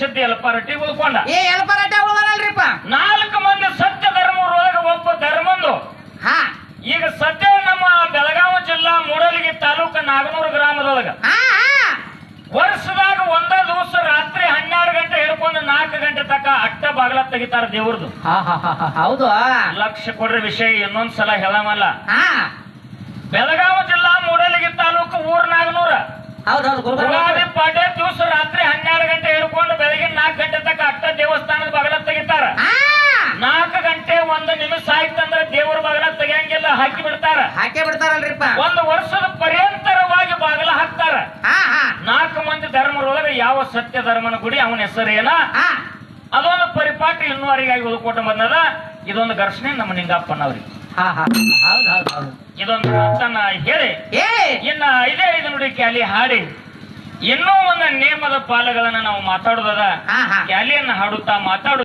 ಸಿದ್ಧ ಎಲ್ಪಾರಟ್ಟಿ ಉಳ್ಕೊಂಡ. ಏ ಎಲ್ಪರಾಟ ಉಳ್ದಾರಲ್ರಿಪ್ಪ ನಾಲ್ಕು ಮಂದಿ ಸತ್ಯ ಧರ್ಮರೊಳಗ ಒಬ್ಬ ಧರ್ಮಂದು. ಹಾ. ಈಗ ಸದ್ಯ ನಮ್ಮ ಬೆಳಗಾವಿ ಜಿಲ್ಲಾ ಮೂಡಲಗಿ ತಾಲೂಕು ನಾಗನೂರು ಗ್ರಾಮದೊಳಗ. ವರ್ಷದಾಗ ಒಂದ ದಿವಸ ರಾತ್ರಿ ಹನ್ನೆರಡು ಗಂಟೆ ಹಿಡ್ಕೊಂಡು ನಾಲ್ಕು ಗಂಟೆ ತಕ್ಕ ಅಟ್ಟ ಬಾಗಲ ತೆಗಿತಾರ ದೇವ್ರದು. ಹೌದು. ಲಕ್ಷ ಕೊಡ್ರಿ ವಿಷಯ ಇನ್ನೊಂದ್ಸಲ ಹೇಳಮಲ್ಲ. ಬೆಳಗಾವಿ ಜಿಲ್ಲಾ ಮೂಡಲಗಿ ತಾಲೂಕು ಊರ್ ನಾಗನೂರ. ಹೌದು ಹೌದು ಗುರುಬರ ಉಗಾದಿ ಪಾಡ್ಯ ದಿವಸ ರಾತ್ರಿ ಹನ್ನೆರಡು ಗಂಟೆ ಹಿಡ್ಕೊಂಡು ಬೆಳಗಿನ ನಾಲ್ಕು ಗಂಟೆ ತಕ ಅಟ್ಟ ದೇವಸ್ಥಾನದ ಬಾಗಲ ತೆಗಿತಾರ ಹಾ ನಾಲ್ಕು ಗಂಟೆ ಒಂದು ನಿಮಿಷ ಆಯ್ತಂದ್ರೆ ದೇವರ ಬಾಗಲ ತೆಗಿಯಂಗಿಲ್ಲ ಹಾಕಿ ಬಿಡ್ತಾರ. ಹಾಕಿ ಬಿಡ್ತಾರಲ್ರಿಪ್ಪ. ಒಂದು ವರ್ಷದ ಪರ್ಯಂತರವಾಗಿ ಬಾಗಲ ಹಾಕ್ತಾರ. ಹಾ ಹಾ. ನಾಲ್ಕು ಮಂದಿ ಧರ್ಮರೊಳಗೆ ಯಾವ ಸತ್ಯ ಧರ್ಮನ ಗುಡಿ ಅವನ ಹೆಸರೇನ ಹಾ. ಅದೊಂದು ಪರಿಪಾಠ ಇನ್ನುವರೆಗಾಗಿ ಉಳ್ಕೊಟ್ಟು ಬಂದದ. ಇದೊಂದು ಘರ್ಷಣೆ ನಮ್ಮ ನಿಂಗಪ್ಪನವ್ರಿ ಹಾ ಹಾ. ಹೌದು ಹೌದು ಹೌದು. ಇದೊಂದು ಅಂತ ಹೇಳಿ. ಹೇಳಿ ಇನ್ನ ಐದೇ ಐದು ನುಡಿ ಕ್ಯಾಲಿ ಹಾಡಿ. ಇನ್ನೂ ಒಂದು ನೇಮದ ಪಾಲಗಳನ್ನ ನಾವು ಮಾತಾಡೋದದ. ಹಾ ಹಾ. ಕ್ಯಾಲಿಯನ್ನ ಹಾಡುತ್ತಾ ಮಾತಾಡು